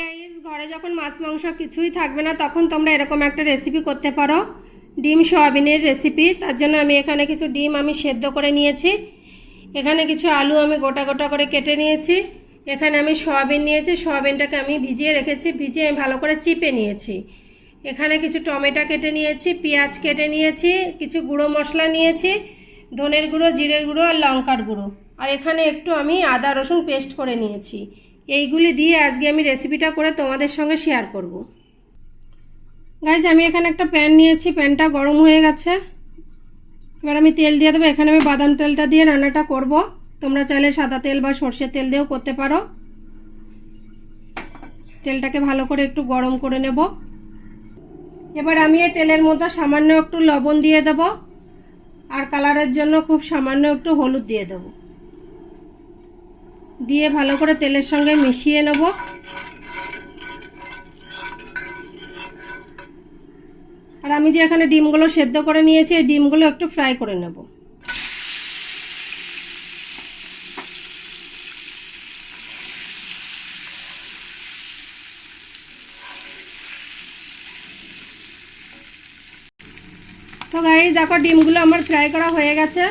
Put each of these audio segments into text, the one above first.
Guys ঘরে যখন মাছ, মাংস কিছুই থাকবে না, তখন তোমরা এরকম একটা রেসিপি করতে পারো। ডিম, সয়াবিনের রেসিপি তার জন্য আমি এখানে কিছু ডিম আমি সেদ্ধ করে নিয়েছি। এখানে কিছু আলু আমি গোটা গোটা করে কেটে নিয়েছি। এখানে আমি সয়াবিন নিয়েছি, সয়াবিনটাকে আমি ভিজিয়ে রেখেছি, ভিজিয়ে আমি ভালো করে চিপে নিয়েছি। এখানে কিছু টমেটো কেটে নিয়েছি, পেঁয়াজ কেটে নিয়েছি, কিছু গুঁড়ো মশলা নিয়েছি, ধনের গুঁড়ো, জিরের গুঁড়ো আর লঙ্কার গুঁড়ো। আর এখানে একটু আমি আদা, রসুন পেস্ট করে নিয়েছি। এইগুলি দিয়ে আজকে আমি রেসিপিটা করে তোমাদের সঙ্গে শেয়ার করব। গাইজ আমি এখানে একটা প্যান নিয়েছি প্যানটা গরম হয়ে গেছে। এবার আমি তেল দিয়ে দেবো। এখানে আমি বাদাম তেলটা দিয়ে রান্নাটা করব। তোমরা চাইলে সাদা তেল বা সর্ষের তেল দিয়েও করতে পারো। তেলটাকে ভালো করে একটু গরম করে নেব। এবার আমি এই তেলের মধ্যে সামান্য একটু লবণ দিয়ে দেব। আর কালারের জন্য খুব সামান্য একটু হলুদ দিয়ে দেব। দিয়ে ভালো করে তেলের সঙ্গে মিশিয়ে নেব। আর আমি যে এখানে ডিমগুলো সেদ্ধ করে নিয়েছি, এই ডিমগুলো একটু ফ্রাই করে নেব। তো গাড়ি দেখো ডিমগুলো আমার ফ্রাই করা হয়ে গেছে।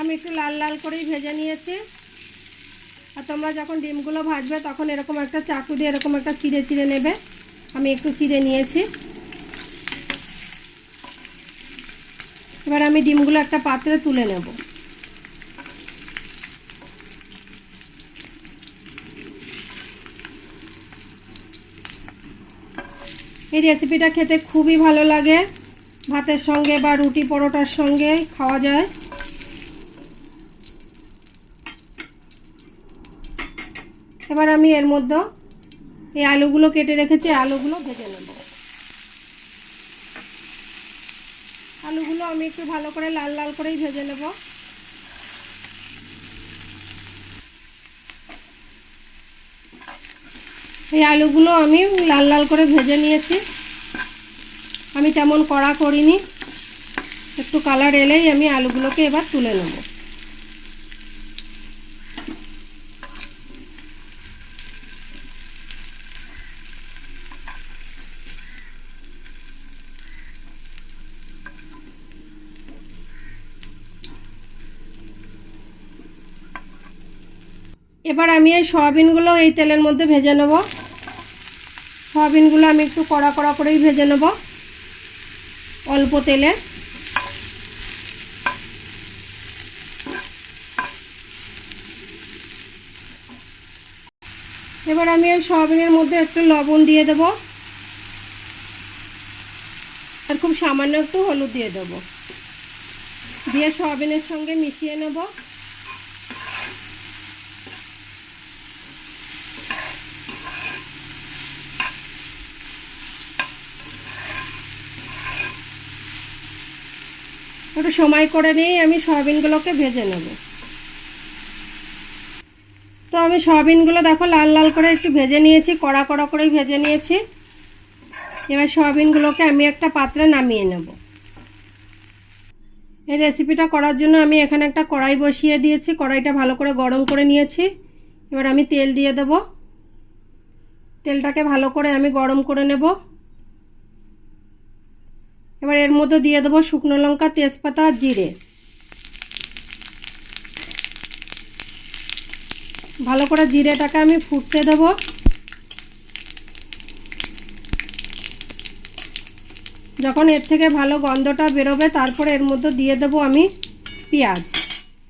আমি একটু লাল লাল করেই ভেজে নিয়েছি। আর তোমরা যখন ডিমগুলো ভাজবে, তখন এরকম একটা চাকু দিয়ে এরকম একটা চিড়ে চিড়ে নেবে। আমি একটু চিড়ে নিয়েছি। এবার আমি ডিমগুলো একটা পাত্রে তুলে নেব। এই রেসিপিটা খেতে খুবই ভালো লাগে। ভাতের সঙ্গে বা রুটি পরোটার সঙ্গে খাওয়া যায়। এবার আমি এর মধ্যে এই আলুগুলো কেটে রেখেছি, আলুগুলো ভেজে নেব। আলুগুলো আমি একটু ভালো করে লাল লাল করেই ভেজে নেব। এই আলুগুলো আমি লাল লাল করে ভেজে নিয়েছি। আমি তেমন কড়া করিনি। একটু কালার এলেই আমি আলুগুলোকে এবার তুলে নেব। এবার আমি এই সয়াবিনগুলো এই তেলের মধ্যে ভেজে নেব। সয়াবিনগুলো আমি একটু কড়া কড়া করেই ভেজে নেব। অল্প তেলে। এবার আমি এই সয়াবিনের মধ্যে একটু লবণ দিয়ে দেব। আর খুব সামান্য একটু হলুদ দিয়ে দেব। দিয়ে সয়াবিনের সঙ্গে মিশিয়ে নেব। একটু সময় করে নিয়েই আমি সয়াবিনগুলোকে ভেজে নেব। তো আমি সয়াবিনগুলো দেখো লাল লাল করে একটু ভেজে নিয়েছি, কড়া কড়া করেই ভেজে নিয়েছি। এবার সয়াবিনগুলোকে আমি একটা পাত্রে নামিয়ে নেব। এই রেসিপিটা করার জন্য আমি এখানে একটা কড়াই বসিয়ে দিয়েছি, কড়াইটা ভালো করে গরম করে নিয়েছি। এবার আমি তেল দিয়ে দেব। তেলটাকে ভালো করে আমি গরম করে নেব। এবার এর মধ্যে দিয়ে দেবো শুকনো লঙ্কা, তেজপাতা জিরে। ভালো করে জিরেটাকে আমি ফুটতে দেবো। যখন এর থেকে ভালো গন্ধটা বেরোবে, তারপরে এর মধ্যে দিয়ে দেবো আমি পেঁয়াজ।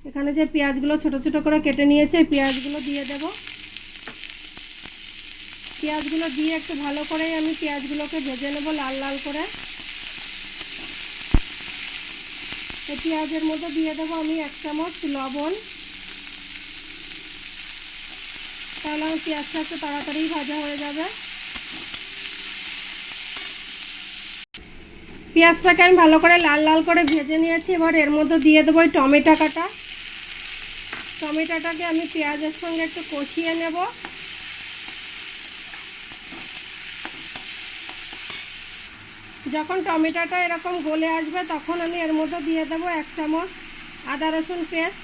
এখানে যে পেঁয়াজগুলো ছোট ছোট করে কেটে নিয়েছে পেঁয়াজগুলো দিয়ে দেব। পেঁয়াজগুলো দিয়ে একটু ভালো করেই আমি পেঁয়াজগুলোকে ভেজে নেব লাল লাল করে। পেঁয়াজের মধ্যে দিয়ে দেবো আমি এক চামচ লবণ। তাহলে পেঁয়াজটা একটু তাড়াতাড়ি ভাজা হয়ে যাবে। পেঁয়াজটাকে আমি ভালো করে লাল লাল করে ভেজে নিয়েছি। এবার এর মধ্যে দিয়ে দেবো ওই টমেটো কাটা। টমেটোটাকে আমি পেঁয়াজের সঙ্গে একটু কষিয়ে নেব। যখন টমেটোটা এরকম গলে আসবে, তখন আমি এর মধ্যে দিয়ে দেবো এক চামচ আদা রসুন পেস্ট।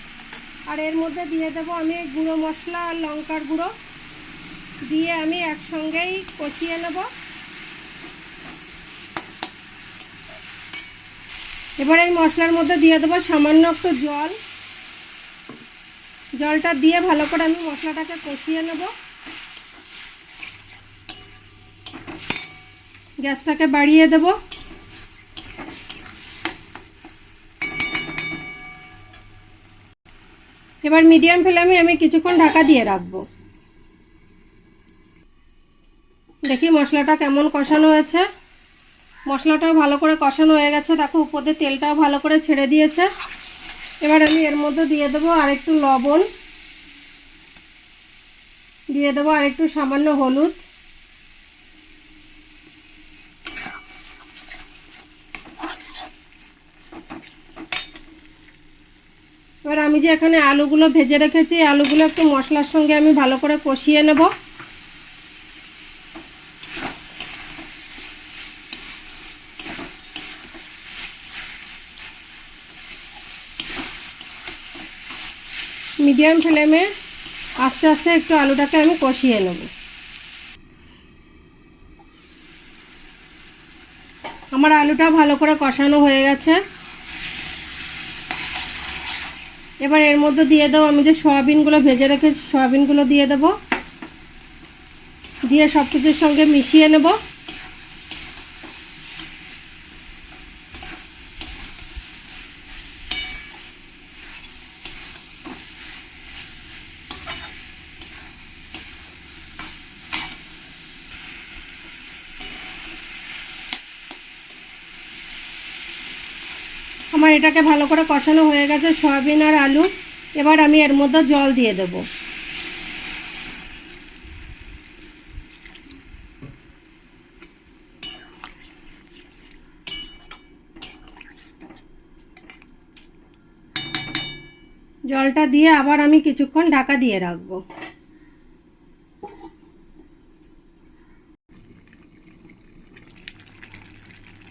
আর এর মধ্যে দিয়ে দেবো আমি গুঁড়ো মশলা আর লঙ্কার গুঁড়ো। দিয়ে আমি একসঙ্গেই কষিয়ে নেব। এবার এই মশলার মধ্যে দিয়ে দেবো সামান্য একটু জল। জলটা দিয়ে ভালো করে আমি মশলাটাকে কষিয়ে নেব। গ্যাসটাকে বাড়িয়ে দেব। এবার মিডিয়াম ফ্লেমে আমি কিছুক্ষণ ঢাকা দিয়ে রাখব। দেখি মশলাটা কেমন কষানো হয়েছে। মশলাটাও ভালো করে কষানো হয়ে গেছে। দেখো উপর তেলটাও ভালো করে ছেড়ে দিয়েছে। এবার আমি এর মধ্যে দিয়ে দেবো আরেকটু লবণ। দিয়ে দেবো আরেকটু সামান্য হলুদ। এবার আমি যে এখানে আলুগুলো ভেজে রেখেছি আলুগুলো একটু মশলার সঙ্গে আমি ভালো করে কষিয়ে নেব। মিডিয়াম ফ্লেমে আস্তে আস্তে একটু আলুটাকে আমি কষিয়ে নেব। আমার আলুটা ভালো করে কষানো হয়ে গেছে। এবার এর মধ্যে দিয়ে দেবো আমি যে সয়াবিনগুলো ভেজে রেখেছি, সয়াবিনগুলো দিয়ে দেবো। দিয়ে সব কিছুর সঙ্গে মিশিয়ে নেব। এটাকে ভালো করে কষানো হয়ে গেছে, সয়াবিন আর আলু। এবার আমি এর মধ্যে জল দিয়ে দেব। জলটা দিয়ে আবার আমি কিছুক্ষণ ঢাকা দিয়ে রাখব।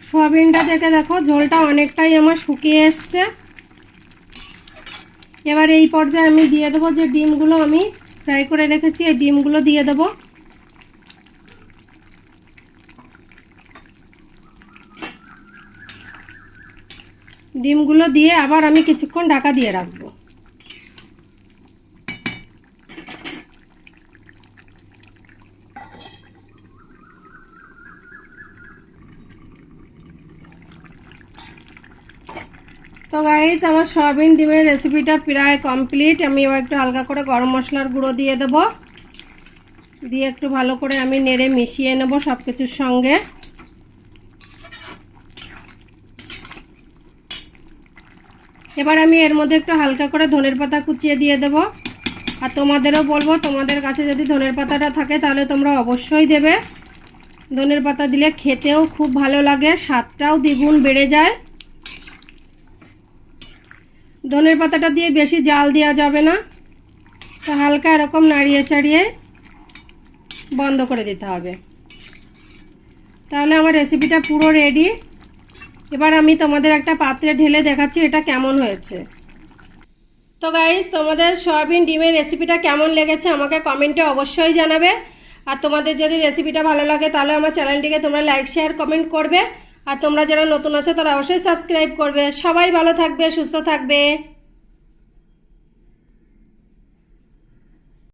সোয়াবিনটা থেকে দেখো ঝোলটা অনেকটাই আমার শুকিয়ে এসছে। এবার এই পর্যায়ে আমি দিয়ে দেবো যে ডিমগুলো আমি ফ্রাই করে রেখেছি, এই ডিমগুলো দিয়ে দেবো। ডিমগুলো দিয়ে আবার আমি কিছুক্ষণ ঢাকা দিয়ে রাখব। তো গাইজ আমার সয়াবিন ডিমের রেসিপিটা প্রায় কমপ্লিট আমি এবার একটু হালকা করে গরম মশলার গুঁড়ো দিয়ে দেবো। দিয়ে একটু ভালো করে আমি নেড়ে মিশিয়ে নেব সব কিছুর সঙ্গে। এবার আমি এর মধ্যে একটু হালকা করে ধনের পাতা কুচিয়ে দিয়ে দেব। আর তোমাদেরও বলব, তোমাদের কাছে যদি ধনের পাতাটা থাকে তাহলে তোমরা অবশ্যই দেবে। ধনের পাতা দিলে খেতেও খুব ভালো লাগে, স্বাদটাও দ্বিগুণ বেড়ে যায়। ধনের পাতাটা দিয়ে বেশি জাল দেওয়া যাবে না। তো হালকা এরকম নাড়িয়ে চাড়িয়ে বন্ধ করে দিতে হবে। তাহলে আমার রেসিপিটা পুরো রেডি এবার আমি তোমাদের একটা পাত্রে ঢেলে দেখাচ্ছি এটা কেমন হয়েছে। তো গাইজ তোমাদের সয়াবিন ডিমের রেসিপিটা কেমন লেগেছে আমাকে কমেন্টে অবশ্যই জানাবে। আর তোমাদের যদি রেসিপিটা ভালো লাগে, তাহলে আমার চ্যানেলটিকে তোমরা লাইক শেয়ার কমেন্ট করবে। আর তোমরা যারা নতুন আছো তারা অবশ্যই সাবস্ক্রাইব করবে। সবাই ভালো থাকবে সুস্থ থাকবে।